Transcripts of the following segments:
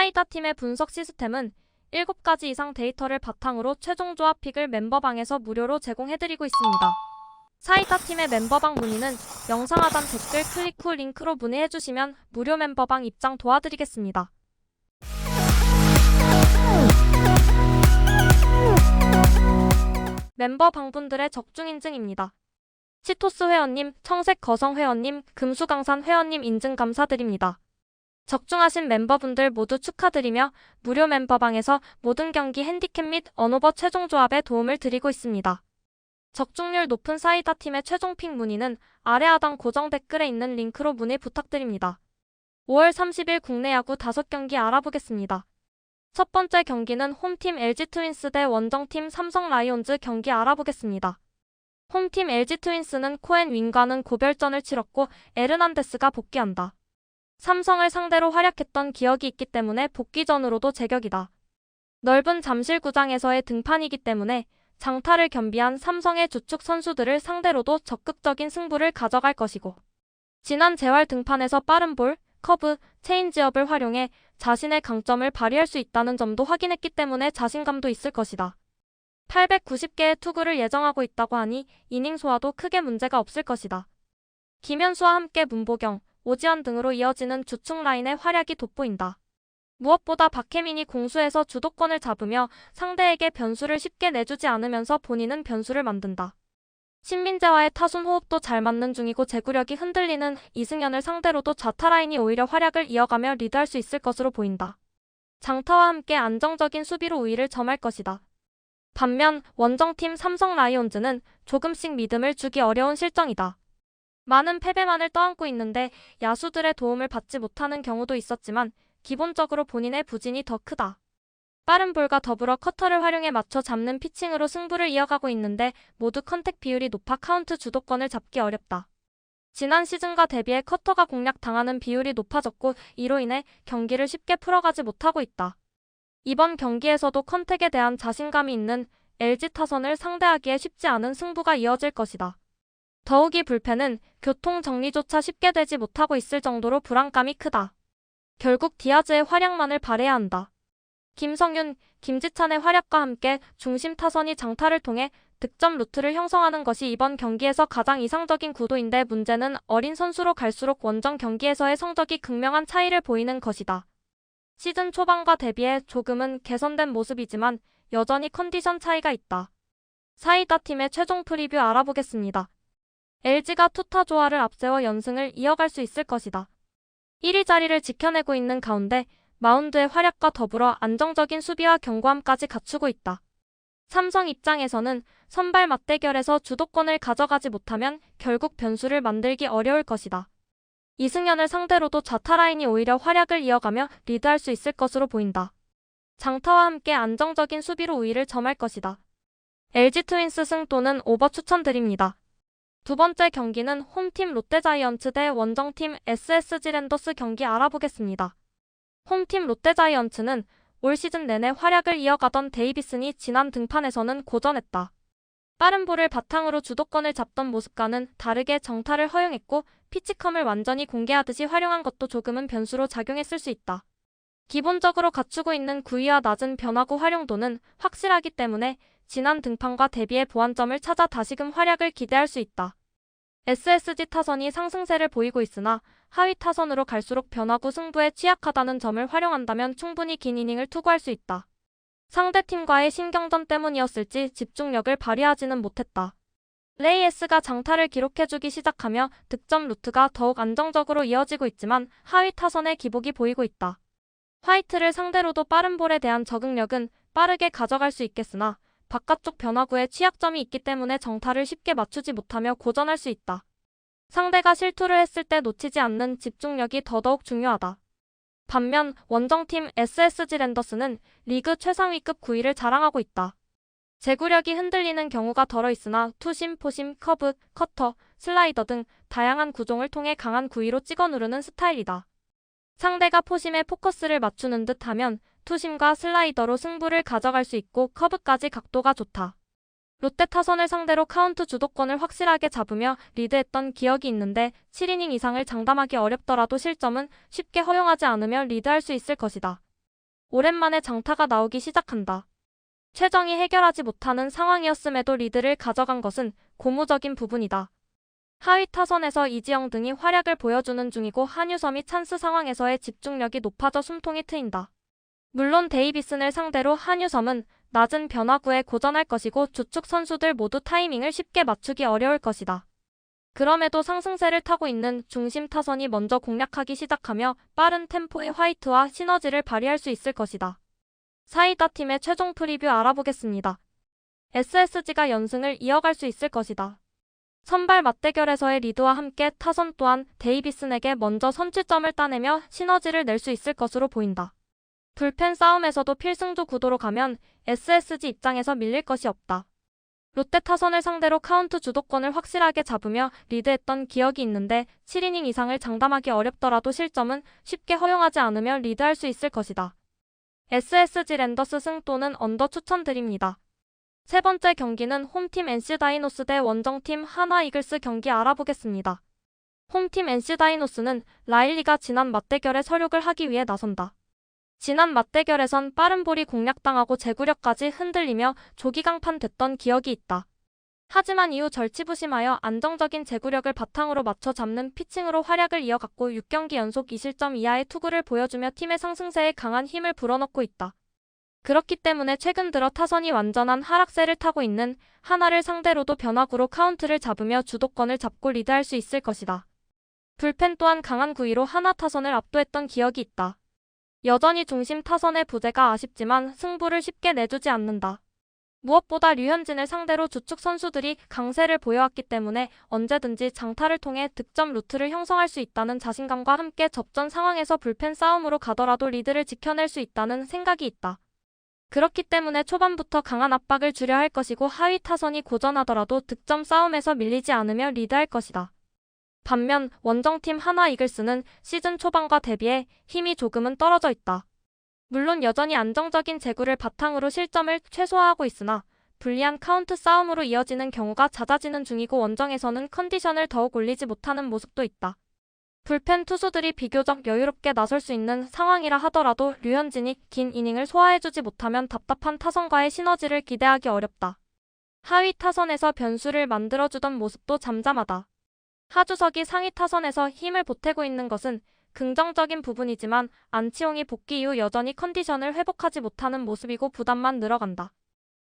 사이다 팀의 분석 시스템은 7가지 이상 데이터를 바탕으로 최종 조합 픽을 멤버방에서 무료로 제공해드리고 있습니다. 사이다 팀의 멤버방 문의는 영상 하단 댓글 클릭 후 링크로 문의해주시면 무료 멤버방 입장 도와드리겠습니다. 멤버 방 분들의 적중 인증입니다. 치토스 회원님, 청색 거성 회원님, 금수강산 회원님 인증 감사드립니다. 적중하신 멤버분들 모두 축하드리며 무료 멤버방에서 모든 경기 핸디캡 및 언오버 최종 조합에 도움을 드리고 있습니다. 적중률 높은 사이다 팀의 최종 픽 문의는 아래 하단 고정 댓글에 있는 링크로 문의 부탁드립니다. 5월 30일 국내 야구 5경기 알아보겠습니다. 첫 번째 경기는 홈팀 LG 트윈스 대 원정팀 삼성 라이온즈 경기 알아보겠습니다. 홈팀 LG 트윈스는 코엔 윙과는 고별전을 치렀고 에르난데스가 복귀한다. 삼성을 상대로 활약했던 기억이 있기 때문에 복귀 전으로도 제격이다. 넓은 잠실구장에서의 등판이기 때문에 장타를 겸비한 삼성의 주축 선수들을 상대로도 적극적인 승부를 가져갈 것이고 지난 재활 등판에서 빠른 볼, 커브, 체인지업을 활용해 자신의 강점을 발휘할 수 있다는 점도 확인했기 때문에 자신감도 있을 것이다. 890개의 투구를 예정하고 있다고 하니 이닝 소화도 크게 문제가 없을 것이다. 김현수와 함께 문보경, 오지환 등으로 이어지는 주축 라인의 활약이 돋보인다. 무엇보다 박혜민이 공수에서 주도권을 잡으며 상대에게 변수를 쉽게 내주지 않으면서 본인은 변수를 만든다. 신민재와의 타순 호흡도 잘 맞는 중이고 제구력이 흔들리는 이승현을 상대로도 좌타 라인이 오히려 활약을 이어가며 리드할 수 있을 것으로 보인다. 장타와 함께 안정적인 수비로 우위를 점할 것이다. 반면 원정팀 삼성 라이온즈는 조금씩 믿음을 주기 어려운 실정이다. 많은 패배만을 떠안고 있는데 야수들의 도움을 받지 못하는 경우도 있었지만 기본적으로 본인의 부진이 더 크다. 빠른 볼과 더불어 커터를 활용해 맞춰 잡는 피칭으로 승부를 이어가고 있는데 모두 컨택 비율이 높아 카운트 주도권을 잡기 어렵다. 지난 시즌과 대비해 커터가 공략당하는 비율이 높아졌고 이로 인해 경기를 쉽게 풀어가지 못하고 있다. 이번 경기에서도 컨택에 대한 자신감이 있는 LG 타선을 상대하기에 쉽지 않은 승부가 이어질 것이다. 더욱이 불펜은 교통 정리조차 쉽게 되지 못하고 있을 정도로 불안감이 크다. 결국 디아즈의 활약만을 바래야 한다. 김성윤, 김지찬의 활약과 함께 중심 타선이 장타를 통해 득점 루트를 형성하는 것이 이번 경기에서 가장 이상적인 구도인데 문제는 어린 선수로 갈수록 원정 경기에서의 성적이 극명한 차이를 보이는 것이다. 시즌 초반과 대비해 조금은 개선된 모습이지만 여전히 컨디션 차이가 있다. 사이다 팀의 최종 프리뷰 알아보겠습니다. LG가 투타 조화를 앞세워 연승을 이어갈 수 있을 것이다. 1위 자리를 지켜내고 있는 가운데 마운드의 활약과 더불어 안정적인 수비와 견고함까지 갖추고 있다. 삼성 입장에서는 선발 맞대결에서 주도권을 가져가지 못하면 결국 변수를 만들기 어려울 것이다. 이승현을 상대로도 좌타 라인이 오히려 활약을 이어가며 리드할 수 있을 것으로 보인다. 장타와 함께 안정적인 수비로 우위를 점할 것이다. LG 트윈스 승 또는 오버 추천드립니다. 두 번째 경기는 홈팀 롯데자이언츠 대 원정팀 SSG 랜더스 경기 알아보겠습니다. 홈팀 롯데자이언츠는 올 시즌 내내 활약을 이어가던 데이비슨이 지난 등판에서는 고전했다. 빠른 볼을 바탕으로 주도권을 잡던 모습과는 다르게 정타를 허용했고 피치컴을 완전히 공개하듯이 활용한 것도 조금은 변수로 작용했을 수 있다. 기본적으로 갖추고 있는 구위와 낮은 변화구 활용도는 확실하기 때문에 지난 등판과 대비해 보완점을 찾아 다시금 활약을 기대할 수 있다. SSG 타선이 상승세를 보이고 있으나 하위 타선으로 갈수록 변화구 승부에 취약하다는 점을 활용한다면 충분히 긴 이닝을 투구할 수 있다. 상대팀과의 신경전 때문이었을지 집중력을 발휘하지는 못했다. 레이에스가 장타를 기록해주기 시작하며 득점 루트가 더욱 안정적으로 이어지고 있지만 하위 타선의 기복이 보이고 있다. 화이트를 상대로도 빠른 볼에 대한 적응력은 빠르게 가져갈 수 있겠으나 바깥쪽 변화구에 취약점이 있기 때문에 정타를 쉽게 맞추지 못하며 고전할 수 있다. 상대가 실투를 했을 때 놓치지 않는 집중력이 더더욱 중요하다. 반면 원정팀 SSG 랜더스는 리그 최상위급 9위를 자랑하고 있다. 제구력이 흔들리는 경우가 덜어 있으나 투심, 포심, 커브, 커터, 슬라이더 등 다양한 구종을 통해 강한 구위로 찍어 누르는 스타일이다. 상대가 포심에 포커스를 맞추는 듯 하면 투심과 슬라이더로 승부를 가져갈 수 있고 커브까지 각도가 좋다. 롯데 타선을 상대로 카운트 주도권을 확실하게 잡으며 리드했던 기억이 있는데 7이닝 이상을 장담하기 어렵더라도 실점은 쉽게 허용하지 않으며 리드할 수 있을 것이다. 오랜만에 장타가 나오기 시작한다. 최정이 해결하지 못하는 상황이었음에도 리드를 가져간 것은 고무적인 부분이다. 하위 타선에서 이지영 등이 활약을 보여주는 중이고 한유섬이 찬스 상황에서의 집중력이 높아져 숨통이 트인다. 물론 데이비슨을 상대로 한유섬은 낮은 변화구에 고전할 것이고 주축 선수들 모두 타이밍을 쉽게 맞추기 어려울 것이다. 그럼에도 상승세를 타고 있는 중심 타선이 먼저 공략하기 시작하며 빠른 템포의 화이트와 시너지를 발휘할 수 있을 것이다. 사이다 팀의 최종 프리뷰 알아보겠습니다. SSG가 연승을 이어갈 수 있을 것이다. 선발 맞대결에서의 리드와 함께 타선 또한 데이비슨에게 먼저 선취점을 따내며 시너지를 낼 수 있을 것으로 보인다. 불펜 싸움에서도 필승조 구도로 가면 SSG 입장에서 밀릴 것이 없다. 롯데 타선을 상대로 카운트 주도권을 확실하게 잡으며 리드했던 기억이 있는데 7이닝 이상을 장담하기 어렵더라도 실점은 쉽게 허용하지 않으며 리드할 수 있을 것이다. SSG 랜더스 승 또는 언더 추천드립니다. 세 번째 경기는 홈팀 NC 다이노스 대 원정팀 하나 이글스 경기 알아보겠습니다. 홈팀 NC 다이노스는 라일리가 지난 맞대결에 서륙을 하기 위해 나선다. 지난 맞대결에선 빠른 볼이 공략당하고 제구력까지 흔들리며 조기강판 됐던 기억이 있다. 하지만 이후 절치부심하여 안정적인 제구력을 바탕으로 맞춰 잡는 피칭으로 활약을 이어갔고 6경기 연속 2실점 이하의 투구를 보여주며 팀의 상승세에 강한 힘을 불어넣고 있다. 그렇기 때문에 최근 들어 타선이 완전한 하락세를 타고 있는 하나를 상대로도 변화구로 카운트를 잡으며 주도권을 잡고 리드할 수 있을 것이다. 불펜 또한 강한 구위로 하나 타선을 압도했던 기억이 있다. 여전히 중심 타선의 부재가 아쉽지만 승부를 쉽게 내주지 않는다. 무엇보다 류현진을 상대로 주축 선수들이 강세를 보여왔기 때문에 언제든지 장타를 통해 득점 루트를 형성할 수 있다는 자신감과 함께 접전 상황에서 불펜 싸움으로 가더라도 리드를 지켜낼 수 있다는 생각이 있다. 그렇기 때문에 초반부터 강한 압박을 주려 할 것이고 하위 타선이 고전하더라도 득점 싸움에서 밀리지 않으며 리드할 것이다. 반면 원정팀 하나 이글스는 시즌 초반과 대비해 힘이 조금은 떨어져 있다. 물론 여전히 안정적인 제구를 바탕으로 실점을 최소화하고 있으나 불리한 카운트 싸움으로 이어지는 경우가 잦아지는 중이고 원정에서는 컨디션을 더욱 올리지 못하는 모습도 있다. 불펜 투수들이 비교적 여유롭게 나설 수 있는 상황이라 하더라도 류현진이 긴 이닝을 소화해주지 못하면 답답한 타선과의 시너지를 기대하기 어렵다. 하위 타선에서 변수를 만들어주던 모습도 잠잠하다. 하주석이 상위 타선에서 힘을 보태고 있는 것은 긍정적인 부분이지만 안치홍이 복귀 이후 여전히 컨디션을 회복하지 못하는 모습이고 부담만 늘어간다.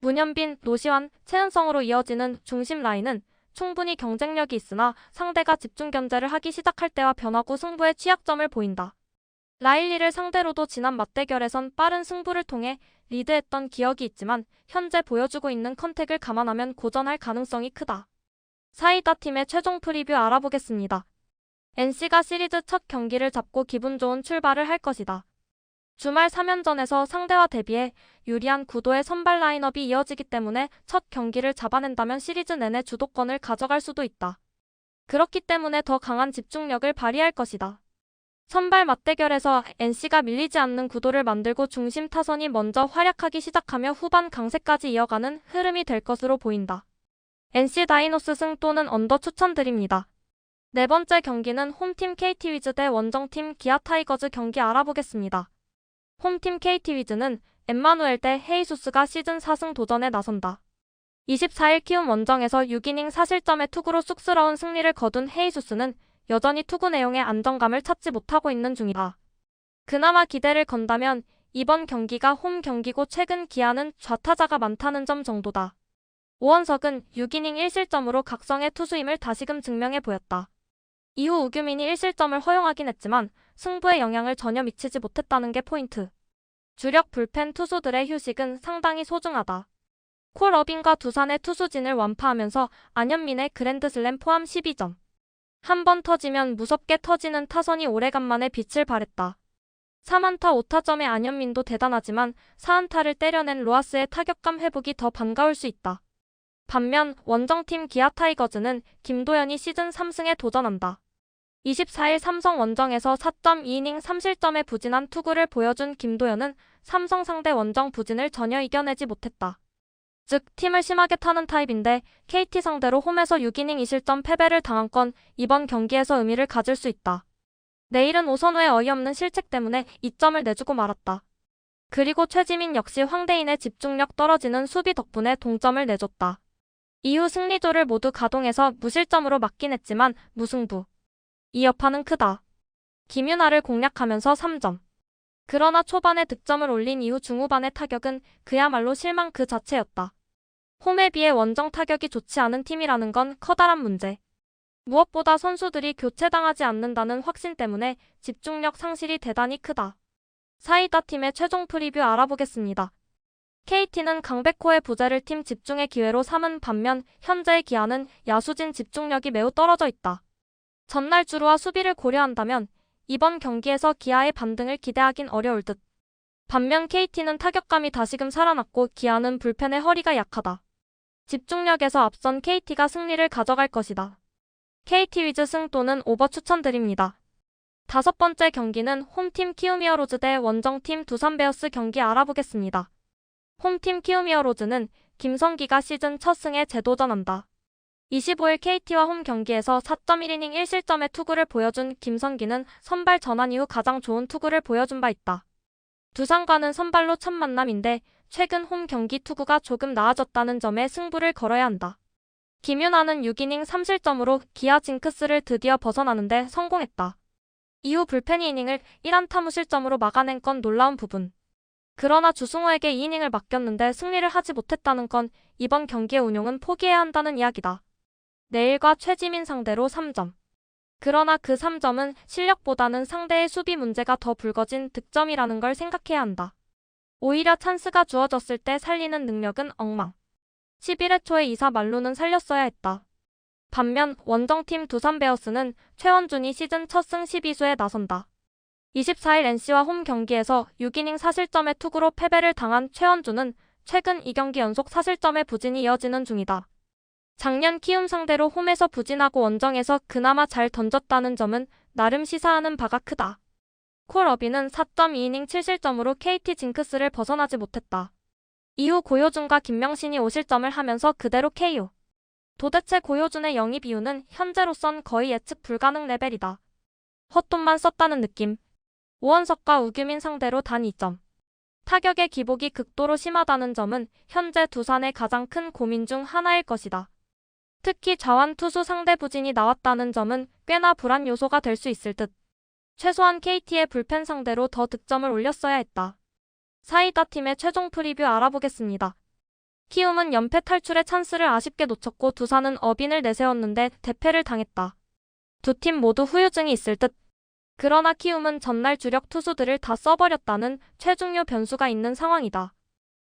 문현빈, 노시환, 최은성으로 이어지는 중심 라인은 충분히 경쟁력이 있으나 상대가 집중 견제를 하기 시작할 때와 변화구 승부의 취약점을 보인다. 라일리를 상대로도 지난 맞대결에선 빠른 승부를 통해 리드했던 기억이 있지만 현재 보여주고 있는 컨택을 감안하면 고전할 가능성이 크다. 사이다 팀의 최종 프리뷰 알아보겠습니다. NC가 시리즈 첫 경기를 잡고 기분 좋은 출발을 할 것이다. 주말 3연전에서 상대와 대비해 유리한 구도의 선발 라인업이 이어지기 때문에 첫 경기를 잡아낸다면 시리즈 내내 주도권을 가져갈 수도 있다. 그렇기 때문에 더 강한 집중력을 발휘할 것이다. 선발 맞대결에서 NC가 밀리지 않는 구도를 만들고 중심 타선이 먼저 활약하기 시작하며 후반 강세까지 이어가는 흐름이 될 것으로 보인다. NC 다이노스 승 또는 언더 추천드립니다. 네 번째 경기는 홈팀 KT 위즈 대 원정팀 기아 타이거즈 경기 알아보겠습니다. 홈팀 KT 위즈는 엠마누엘 대 헤이수스가 시즌 4승 도전에 나선다. 24일 키움 원정에서 6이닝 4실점의 투구로 쑥스러운 승리를 거둔 헤이수스는 여전히 투구 내용에 안정감을 찾지 못하고 있는 중이다. 그나마 기대를 건다면 이번 경기가 홈 경기고 최근 기아는 좌타자가 많다는 점 정도다. 오원석은 6이닝 1실점으로 각성의 투수임을 다시금 증명해 보였다. 이후 우규민이 1실점을 허용하긴 했지만 승부에 영향을 전혀 미치지 못했다는 게 포인트. 주력 불펜 투수들의 휴식은 상당히 소중하다. 콜어빈과 두산의 투수진을 완파하면서 안현민의 그랜드슬램 포함 12점. 한 번 터지면 무섭게 터지는 타선이 오래간만에 빛을 발했다. 3안타 5타점의 안현민도 대단하지만 4안타를 때려낸 로하스의 타격감 회복이 더 반가울 수 있다. 반면 원정팀 기아 타이거즈는 김도현이 시즌 3승에 도전한다. 24일 삼성 원정에서 4.2이닝 3실점의 부진한 투구를 보여준 김도현은 삼성 상대 원정 부진을 전혀 이겨내지 못했다. 즉 팀을 심하게 타는 타입인데 KT 상대로 홈에서 6이닝 2실점 패배를 당한 건 이번 경기에서 의미를 가질 수 있다. 내일은 오선우의 어이없는 실책 때문에 2점을 내주고 말았다. 그리고 최지민 역시 황대인의 집중력 떨어지는 수비 덕분에 동점을 내줬다. 이후 승리조를 모두 가동해서 무실점으로 막긴 했지만 무승부. 이 여파는 크다. 김윤아를 공략하면서 3점. 그러나 초반에 득점을 올린 이후 중후반의 타격은 그야말로 실망 그 자체였다. 홈에 비해 원정 타격이 좋지 않은 팀이라는 건 커다란 문제. 무엇보다 선수들이 교체당하지 않는다는 확신 때문에 집중력 상실이 대단히 크다. 사이다 팀의 최종 프리뷰 알아보겠습니다. KT는 강백호의 부재를 팀 집중의 기회로 삼은 반면 현재의 기아는 야수진 집중력이 매우 떨어져 있다. 전날 주루와 수비를 고려한다면 이번 경기에서 기아의 반등을 기대하긴 어려울 듯. 반면 KT는 타격감이 다시금 살아났고 기아는 불펜의 허리가 약하다. 집중력에서 앞선 KT가 승리를 가져갈 것이다. KT 위즈 승 또는 오버 추천드립니다. 다섯 번째 경기는 홈팀 키우미어로즈 대 원정팀 두산베어스 경기 알아보겠습니다. 홈팀 키우미어로즈는 김성기가 시즌 첫 승에 재도전한다. 25일 KT와 홈 경기에서 4.1이닝 1실점의 투구를 보여준 김성기는 선발 전환 이후 가장 좋은 투구를 보여준 바 있다. 두산과는 선발로 첫 만남인데 최근 홈 경기 투구가 조금 나아졌다는 점에 승부를 걸어야 한다. 김윤아는 6이닝 3실점으로 기아 징크스를 드디어 벗어나는데 성공했다. 이후 불펜 이닝을 1안타 무실점으로 막아낸 건 놀라운 부분. 그러나 주승호에게 2이닝을 맡겼는데 승리를 하지 못했다는 건 이번 경기의 운용은 포기해야 한다는 이야기다. 내일과 최지민 상대로 3점. 그러나 그 3점은 실력보다는 상대의 수비 문제가 더 불거진 득점이라는 걸 생각해야 한다. 오히려 찬스가 주어졌을 때 살리는 능력은 엉망. 11회 초에 이사 말루는 살렸어야 했다. 반면 원정팀 두산베어스는 최원준이 시즌 첫 승 12수에 나선다. 24일 NC와 홈 경기에서 6이닝 4실점의 투구로 패배를 당한 최원준은 최근 2경기 연속 4실점의 부진이 이어지는 중이다. 작년 키움 상대로 홈에서 부진하고 원정에서 그나마 잘 던졌다는 점은 나름 시사하는 바가 크다. 콜 어비는 4.2이닝 7실점으로 KT 징크스를 벗어나지 못했다. 이후 고효준과 김명신이 5실점을 하면서 그대로 KO. 도대체 고효준의 영입 이유는 현재로선 거의 예측 불가능 레벨이다. 헛돈만 썼다는 느낌. 오원석과 우규민 상대로 단 2점. 타격의 기복이 극도로 심하다는 점은 현재 두산의 가장 큰 고민 중 하나일 것이다. 특히 좌완 투수 상대 부진이 나왔다는 점은 꽤나 불안 요소가 될 수 있을 듯. 최소한 KT의 불펜 상대로 더 득점을 올렸어야 했다. 사이다 팀의 최종 프리뷰 알아보겠습니다. 키움은 연패 탈출의 찬스를 아쉽게 놓쳤고 두산은 어빈을 내세웠는데 대패를 당했다. 두 팀 모두 후유증이 있을 듯. 그러나 키움은 전날 주력 투수들을 다 써버렸다는 최중요 변수가 있는 상황이다.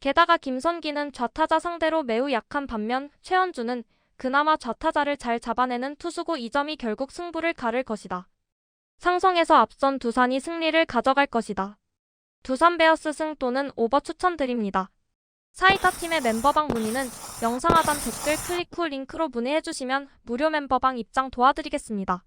게다가 김선기는 좌타자 상대로 매우 약한 반면 최원주는 그나마 좌타자를 잘 잡아내는 투수고 이 점이 결국 승부를 가를 것이다. 상성에서 앞선 두산이 승리를 가져갈 것이다. 두산 베어스 승 또는 오버 추천드립니다. 사이다 팀의 멤버방 문의는 영상 하단 댓글 클릭 후 링크로 문의해주시면 무료 멤버방 입장 도와드리겠습니다.